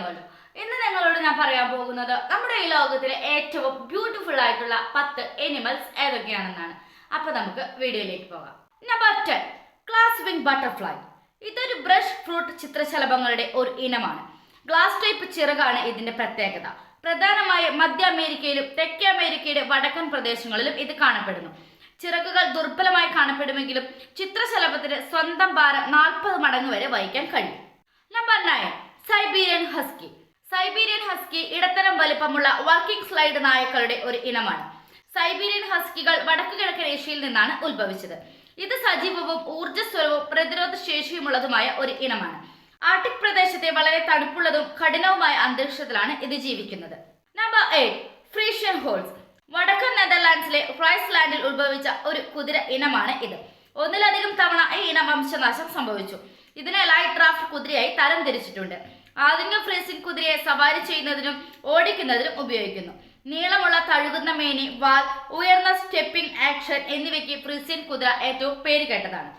World ഇന്ന് നിങ്ങളോട് ഞാൻ പറയാൻ പോകുന്നത് നമ്മുടെ ഈ ലോകത്തിലെ ഏറ്റവും ബ്യൂട്ടിഫുൾ ആയിട്ടുള്ള പത്ത് എനിമൽസ് ഏതൊക്കെയാണെന്നാണ്. അപ്പൊ നമുക്ക് വീഡിയോയിലേക്ക് പോകാം. Number ten glass wing butterfly ഇതൊരു ബ്രഷ് ഫ്രൂട്ട് ചിത്രശലഭങ്ങളുടെ ഒരു ഇനമാണ്. ഗ്ലാസ് ടൈപ്പ് ചിറകാണ് ഇതിന്റെ പ്രത്യേകത. പ്രധാനമായും മധ്യ അമേരിക്കയിലും തെക്കേ അമേരിക്കയുടെ വടക്കൻ പ്രദേശങ്ങളിലും ഇത് കാണപ്പെടുന്നു. ചിറകുകൾ ദുർബലമായി കാണപ്പെടുമെങ്കിലും ചിത്രശലഭത്തിന് സ്വന്തം ഭാരം നാൽപ്പത് മടങ്ങ് വരെ വഹിക്കാൻ കഴിയും. Number nine Siberian husky. Siberian husky ഇടത്തരം വലിപ്പമുള്ള വർക്കിംഗ് സ്ലൈഡ് നായക്കളുടെ ഒരു ഇനമാണ്. സൈബീരിയൻ ഹസ്കികൾ വടക്കു കിഴക്കൻ ഏഷ്യയിൽ നിന്നാണ് ഉത്ഭവിച്ചത്. ഇത് സജീവവും ഊർജസ്വലവും പ്രതിരോധ ശേഷിയുമുള്ളതുമായ ഒരു ഇനമാണ്. ആർട്ടിക് പ്രദേശത്തെ വളരെ തണുപ്പുള്ളതും കഠിനവുമായ അന്തരീക്ഷത്തിലാണ് ഇത് ജീവിക്കുന്നത്. നമ്പർ എയ്റ്റ് ഫ്രീഷ്യൻ ഹോൾസ് വടക്കൻ നെതർലാൻഡ്സിലെ ഫ്രൈസ്ലാൻഡിൽ ഉത്ഭവിച്ച ഒരു കുതിര ഇനമാണ് ഇത്. ഒന്നിലധികം തവണ ഈ ഇനം വംശനാശം സംഭവിച്ചു. ഇതിനെ ലൈറ്റ് ഡ്രാഫ്റ്റ് കുതിരയായി തരംതിരിച്ചിട്ടുണ്ട്. ആധുനിക ഫ്രേസിംഗ് കുതിരയെ സവാരി ചെയ്യുന്നതിനും ഓടിക്കുന്നതിനും ഉപയോഗിക്കുന്നു. നീളമുള്ള തഴുകുന്ന മേനി വാൽ ഉയർന്ന സ്റ്റെപ്പിംഗ് ആക്ഷൻ എന്നിവയ്ക്ക് ഫ്രീസിയൻ കുതിര ഏറ്റവും പേര് കേട്ടതാണ്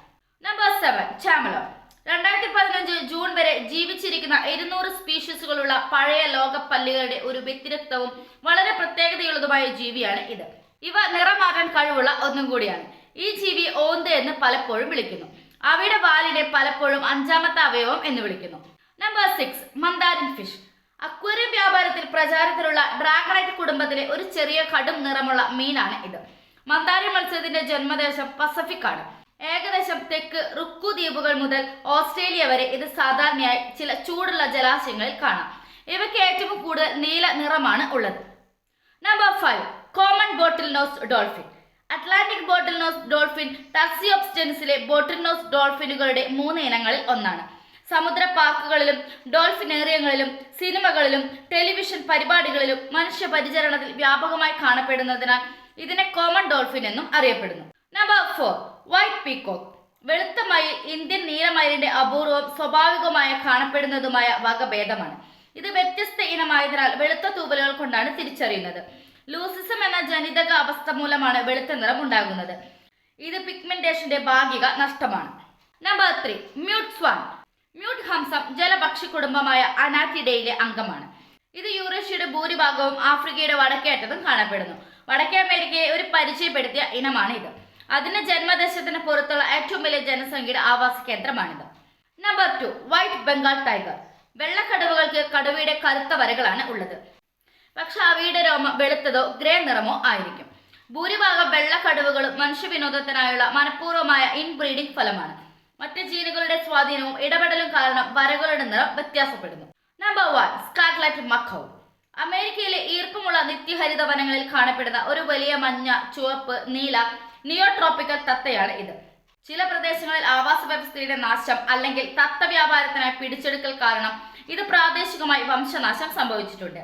നമ്പർ സെവൻ ചാമലോ രണ്ടായിരത്തി പതിനഞ്ച് ജൂൺ വരെ ജീവിച്ചിരിക്കുന്ന ഇരുന്നൂറ് സ്പീഷീസുകളുള്ള പഴയ ലോക പല്ലികളുടെ ഒരു വ്യതിരിക്തവും വളരെ പ്രത്യേകതയുള്ളതുമായ ജീവിയാണ് ഇത്. ഇവ നിറമാകാൻ കഴിവുള്ള ഒന്നും കൂടിയാണ്. ഈ ജീവി ഓന്ത് എന്ന് പലപ്പോഴും വിളിക്കുന്നു. അവയുടെ വാലിനെ പലപ്പോഴും അഞ്ചാമത്തെ അവയവം എന്ന് വിളിക്കുന്നു. Number six mandarin fish aquarium വ്യാപാരത്തിൽ പ്രചാരത്തിലുള്ള ഡ്രാഗണൈറ്റ് കുടുംബത്തിലെ ഒരു ചെറിയ കടും നിറമുള്ള മീനാണ് ഇത്. മന്ദാരിൻ മത്സ്യത്തിന്റെ ജന്മദേശം പസഫിക് ആണ്. ഏകദേശം തെക്ക് റുക്കു ദ്വീപുകൾ മുതൽ ഓസ്ട്രേലിയ വരെ ഇത് സാധാരണയായി ചില ചൂടുള്ള ജലാശയങ്ങളിൽ കാണാം. ഇവയ്ക്ക് ഏറ്റവും കൂടുതൽ നീല നിറമാണ് ഉള്ളത്. Number five common bottle nose dolphin Atlantic bottle nose dolphin ടർസിയോപ്സ്റ്റൻസിലെ bottle nose ഡോൾഫിനുകളുടെ മൂന്ന് ഇനങ്ങളിൽ ഒന്നാണ്. സമുദ്ര പാർക്കുകളിലും ഡോൾഫിനേറിയങ്ങളിലും സിനിമകളിലും ടെലിവിഷൻ പരിപാടികളിലും മനുഷ്യ പരിചരണത്തിൽ വ്യാപകമായി കാണപ്പെടുന്നതിനാൽ ഇതിനെ കോമൺ ഡോൾഫിൻ എന്നും അറിയപ്പെടുന്നു. നമ്പർ ഫോർ വൈറ്റ് പീക്കോക്ക് വെളുത്ത മയിൽ ഇന്ത്യൻ നീലമയിലിന്റെ അപൂർവം സ്വാഭാവികമായ കാണപ്പെടുന്നതുമായ വകഭേദമാണ്. ഇത് വ്യത്യസ്ത ഇനമായതിനാൽ വെളുത്ത തൂവലുകൾ കൊണ്ടാണ് തിരിച്ചറിയുന്നത്. ലൂസിസം എന്ന ജനിതക അവസ്ഥ മൂലമാണ് വെളുത്ത നിറം ഉണ്ടാകുന്നത്. ഇത് പിഗ്മെന്റേഷന്റെ ഭാഗിക നഷ്ടമാണ്. Number three mute swan mute ഹംസം ജലപക്ഷി കുടുംബമായ അനാത്തിഡയിലെ അംഗമാണ്. ഇത് യൂറേഷ്യയുടെ ഭൂരിഭാഗവും ആഫ്രിക്കയുടെ വടക്കേറ്റതും കാണപ്പെടുന്നു. വടക്കേ അമേരിക്കയെ ഒരു പരിചയപ്പെടുത്തിയ ഇനമാണ് ഇത്. അതിന്റെ ജന്മദേശത്തിന് പുറത്തുള്ള ഏറ്റവും വലിയ ജനസംഖ്യയുടെ ആവാസ കേന്ദ്രമാണിത്. Number two white Bengal tiger വെള്ളക്കടവുകൾക്ക് കടുവയുടെ കറുത്ത വരകളാണ് ഉള്ളത്. പക്ഷെ അവയുടെ രോമം വെളുത്തതോ ഗ്രേ നിറമോ ആയിരിക്കും. ഭൂരിഭാഗം വെള്ളക്കടുവകളും മനുഷ്യവിനോദത്തിനായുള്ള മനഃപൂർവമായ ഇൻബ്രീഡിംഗ് ഫലമാണ്. മറ്റ് ജീനുകളുടെ സ്വാധീനവും ഇടപെടലും കാരണം വരകളുടെ നിറം വ്യത്യാസപ്പെടുന്നു. നമ്പർ വൺ സ്കാർലറ്റ് മക്കൗ അമേരിക്കയിലെ ഈർപ്പമുള്ള നിത്യഹരിത വനങ്ങളിൽ കാണപ്പെടുന്ന ഒരു വലിയ മഞ്ഞ ചുവപ്പ് നീല നിയോട്രോപ്പിക്കൽ തത്തയാണ് ഇത്. ചില പ്രദേശങ്ങളിൽ ആവാസ വ്യവസ്ഥയുടെ നാശം അല്ലെങ്കിൽ തത്ത വ്യാപാരത്തിനായി പിടിച്ചെടുക്കൽ കാരണം ഇത് പ്രാദേശികമായി വംശനാശം സംഭവിച്ചിട്ടുണ്ട്.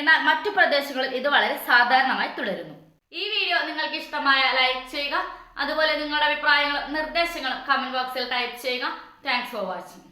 എന്നാൽ മറ്റു പ്രദേശങ്ങളിൽ ഇത് വളരെ സാധാരണമായി തുടരുന്നു. ഈ വീഡിയോ നിങ്ങൾക്ക് ഇഷ്ടമായ ലൈക്ക് ചെയ്യുക. അതുപോലെ നിങ്ങളുടെ അഭിപ്രായങ്ങളും നിർദ്ദേശങ്ങളും കമന്റ് ബോക്സിൽ ടൈപ്പ് ചെയ്യുക. Thanks for watching